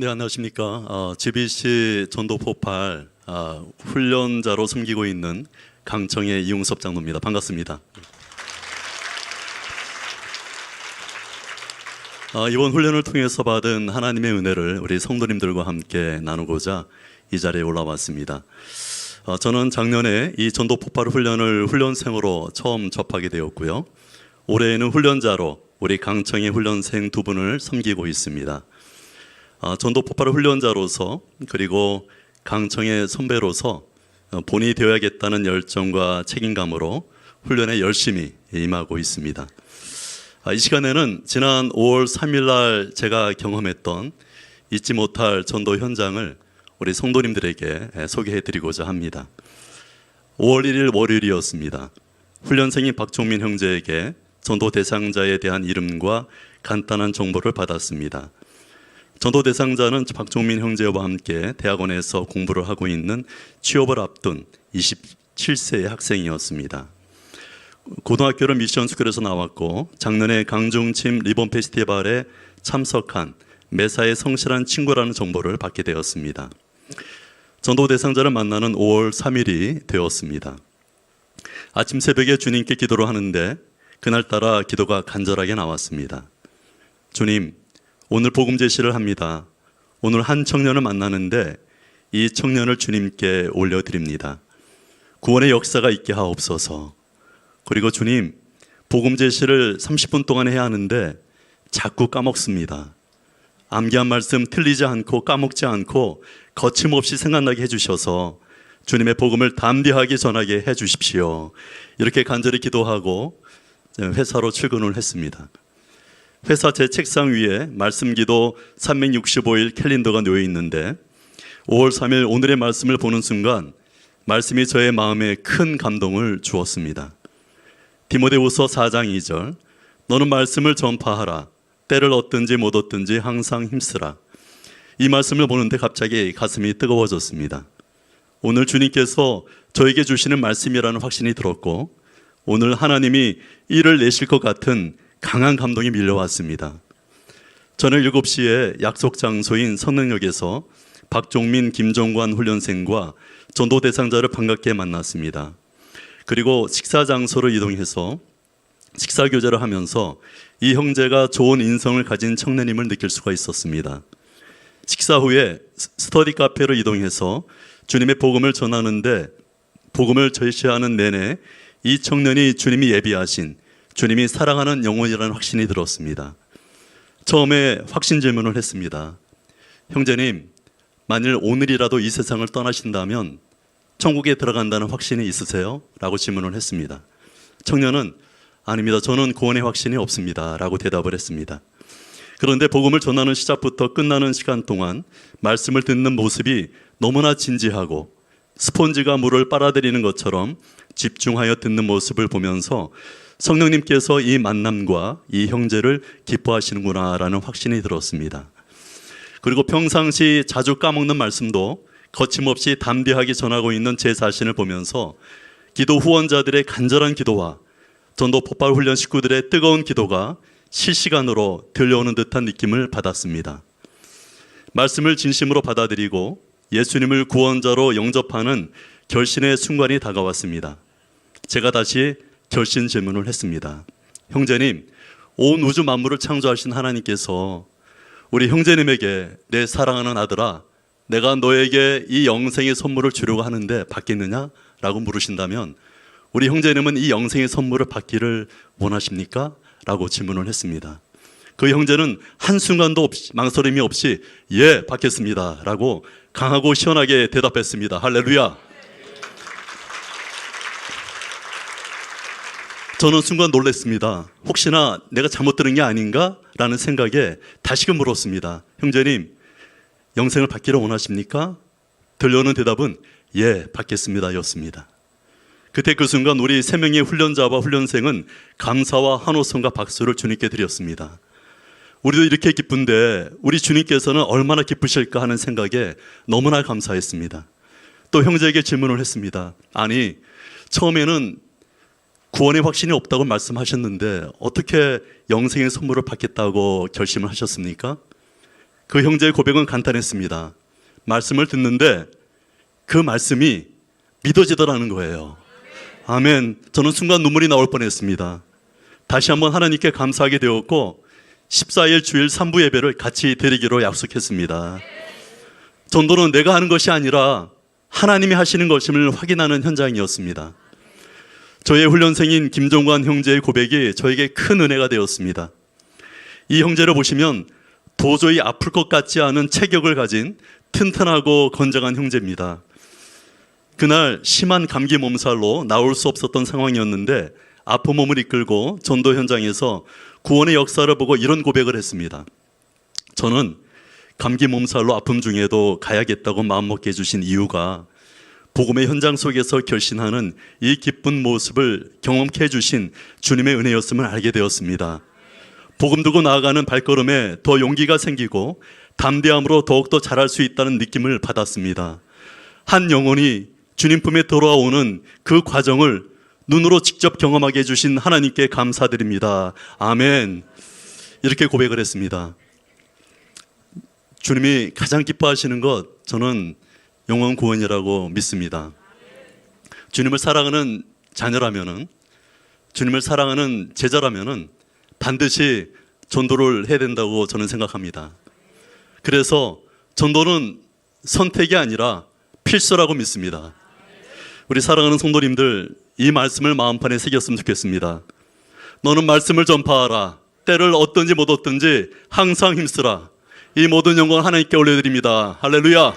네, 안녕하십니까. 어, GBC 전도 폭발 아, 훈련자로 섬기고 있는 강청의 이용섭 장로입니다. 반갑습니다. 어, 이번 훈련을 통해서 받은 하나님의 은혜를 우리 성도님들과 함께 나누고자 이 자리에 올라왔습니다. 어, 저는 작년에 이 전도 폭발 훈련을 훈련생으로 처음 접하게 되었고요. 올해에는 훈련자로 우리 강청의 훈련생 두 분을 섬기고 있습니다. 어, 전도 폭발 훈련자로서 그리고 강청의 선배로서 어, 본이 되어야겠다는 열정과 책임감으로 훈련에 열심히 임하고 있습니다. 아, 이 시간에는 지난 5월 3일 날 제가 경험했던 잊지 못할 전도 현장을 우리 성도님들에게 에, 소개해 드리고자 합니다. 5월 1일 월요일이었습니다. 훈련생인 박종민 형제에게 전도 대상자에 대한 이름과 간단한 정보를 받았습니다. 전도 대상자는 박종민 형제와 함께 대학원에서 공부를 하고 있는 취업을 앞둔 27세의 학생이었습니다. 고등학교를 미션 스쿨에서 나왔고 작년에 강중침 리본 페스티벌에 참석한 매사에 성실한 친구라는 정보를 받게 되었습니다. 전도 대상자를 만나는 5월 3일이 되었습니다. 아침 새벽에 주님께 기도를 하는데 그날따라 기도가 간절하게 나왔습니다. 주님, 오늘 복음 제시를 합니다. 오늘 한 청년을 만나는데 이 청년을 주님께 올려드립니다. 구원의 역사가 있게 하옵소서. 그리고 주님, 복음 제시를 30분 동안 해야 하는데 자꾸 까먹습니다. 암기한 말씀 틀리지 않고 까먹지 않고 거침없이 생각나게 해주셔서 주님의 복음을 담대하게 전하게 해주십시오. 이렇게 간절히 기도하고 회사로 출근을 했습니다. 회사 제 책상 위에 말씀 기도 365일 캘린더가 놓여 있는데 5월 3일 오늘의 말씀을 보는 순간 말씀이 저의 마음에 큰 감동을 주었습니다. 디모데후서 4장 2절 너는 말씀을 전파하라 때를 얻든지 못 얻든지 항상 힘쓰라 이 말씀을 보는데 갑자기 가슴이 뜨거워졌습니다. 오늘 주님께서 저에게 주시는 말씀이라는 확신이 들었고 오늘 하나님이 일을 내실 것 같은 강한 감동이 밀려왔습니다. 저는 7시에 약속 장소인 성능역에서 박종민, 김정관 훈련생과 전도 대상자를 반갑게 만났습니다. 그리고 식사 장소로 이동해서 식사 교제를 하면서 이 형제가 좋은 인성을 가진 청년임을 느낄 수가 있었습니다. 식사 후에 스터디 카페로 이동해서 주님의 복음을 전하는데 복음을 제시하는 내내 이 청년이 주님이 예비하신 주님이 사랑하는 영혼이라는 확신이 들었습니다. 처음에 확신 질문을 했습니다. 형제님, 만일 오늘이라도 이 세상을 떠나신다면 천국에 들어간다는 확신이 있으세요? 라고 질문을 했습니다. 청년은 아닙니다. 저는 구원의 확신이 없습니다. 라고 대답을 했습니다. 그런데 복음을 전하는 시작부터 끝나는 시간 동안 말씀을 듣는 모습이 너무나 진지하고 스폰지가 물을 빨아들이는 것처럼 집중하여 듣는 모습을 보면서 성령님께서 이 만남과 이 형제를 기뻐하시는구나라는 확신이 들었습니다. 그리고 평상시 자주 까먹는 말씀도 거침없이 담대하게 전하고 있는 제 자신을 보면서 기도 후원자들의 간절한 기도와 전도 폭발 훈련 식구들의 뜨거운 기도가 실시간으로 들려오는 듯한 느낌을 받았습니다. 말씀을 진심으로 받아들이고 예수님을 구원자로 영접하는 결신의 순간이 다가왔습니다. 제가 다시 결신 질문을 했습니다. 형제님, 온 우주 만물을 창조하신 하나님께서 우리 형제님에게 내 사랑하는 아들아, 내가 너에게 이 영생의 선물을 주려고 하는데 받겠느냐? 라고 물으신다면 우리 형제님은 이 영생의 선물을 받기를 원하십니까? 라고 질문을 했습니다. 그 형제는 한순간도 없이, 망설임이 없이 예, 받겠습니다. 라고 강하고 시원하게 대답했습니다. 할렐루야. 저는 순간 놀랐습니다. 혹시나 내가 잘못 들은 게 아닌가? 라는 생각에 다시금 물었습니다. 형제님, 영생을 받기를 원하십니까? 들려오는 대답은 예, 받겠습니다. 였습니다. 그때 그 순간 우리 세 명의 훈련자와 훈련생은 감사와 한호성과 박수를 주님께 드렸습니다. 우리도 이렇게 기쁜데 우리 주님께서는 얼마나 기쁘실까 하는 생각에 너무나 감사했습니다. 또 형제에게 질문을 했습니다. 아니, 처음에는 구원의 확신이 없다고 말씀하셨는데 어떻게 영생의 선물을 받겠다고 결심을 하셨습니까? 그 형제의 고백은 간단했습니다. 말씀을 듣는데 그 말씀이 믿어지더라는 거예요. 아멘. 저는 순간 눈물이 나올 뻔했습니다. 다시 한번 하나님께 감사하게 되었고 14일 주일 3부 예배를 같이 드리기로 약속했습니다. 전도는 내가 하는 것이 아니라 하나님이 하시는 것임을 확인하는 현장이었습니다. 저의 훈련생인 김종관 형제의 고백이 저에게 큰 은혜가 되었습니다. 이 형제를 보시면 도저히 아플 것 같지 않은 체격을 가진 튼튼하고 건장한 형제입니다. 그날 심한 감기 몸살로 나올 수 없었던 상황이었는데 아픈 몸을 이끌고 전도 현장에서 구원의 역사를 보고 이런 고백을 했습니다. 저는 감기 몸살로 아픔 중에도 가야겠다고 마음먹게 해주신 이유가 복음의 현장 속에서 결신하는 이 기쁜 모습을 경험케 해주신 주님의 은혜였음을 알게 되었습니다. 복음 두고 나아가는 발걸음에 더 용기가 생기고 담대함으로 더욱더 잘할 수 있다는 느낌을 받았습니다. 한 영혼이 주님 품에 돌아오는 그 과정을 눈으로 직접 경험하게 해주신 하나님께 감사드립니다. 아멘. 이렇게 고백을 했습니다. 주님이 가장 기뻐하시는 것 저는 영원 구원이라고 믿습니다. 주님을 사랑하는 자녀라면은 주님을 사랑하는 제자라면은 반드시 전도를 해야 된다고 저는 생각합니다. 그래서 전도는 선택이 아니라 필수라고 믿습니다. 우리 사랑하는 성도님들 이 말씀을 마음판에 새겼으면 좋겠습니다. 너는 말씀을 전파하라. 때를 얻든지 못 얻든지 항상 힘쓰라. 이 모든 영광 하나님께 올려드립니다. 할렐루야.